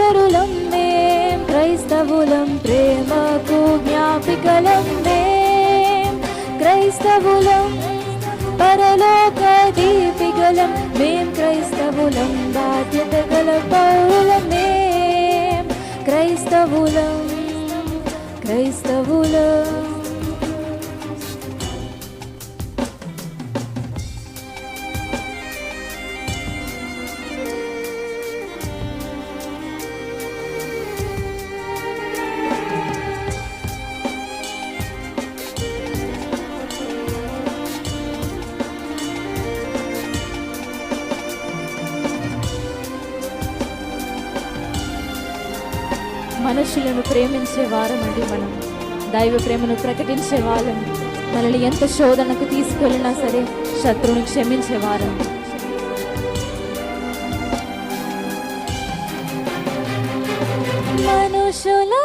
అనుచరులం మేం క్రైస్తవులం ప్రేమకు జ్ఞాపికలం మేం క్రైస్తవులం పరలోక దీపికలం మేం క్రైస్తవులం బాధ్యత గల పౌరులం మేం క్రైస్తవులం క్రైస్తవులం. మనుషులను ప్రేమించే వారమండి మనం. దైవ ప్రేమను ప్రకటించే వాళ్ళం. మనల్ని ఎంత శోధనకు తీసుకెళ్ళినా సరే శత్రువుని క్షమించే వారం. మనుషుల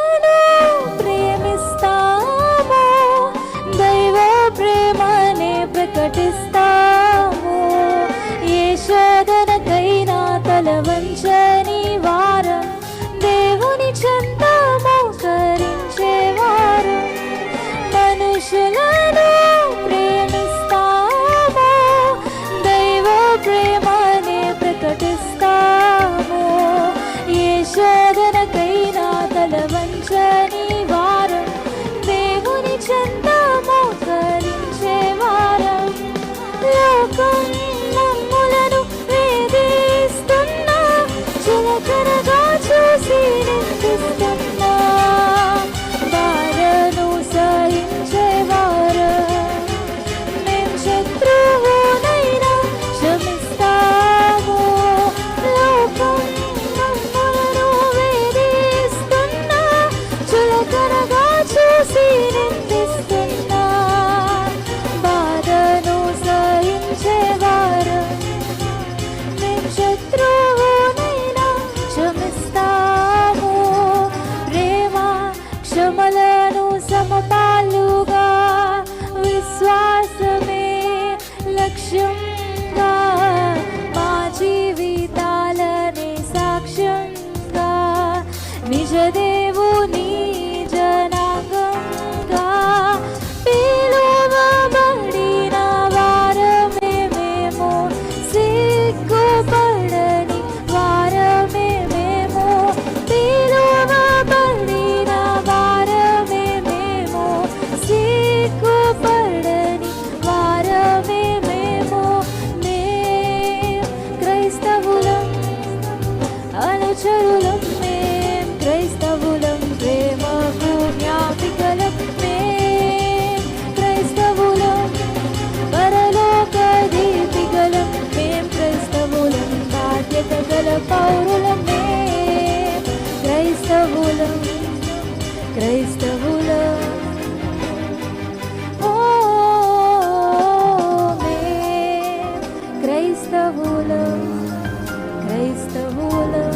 Cresta Hula, Cresta Hula.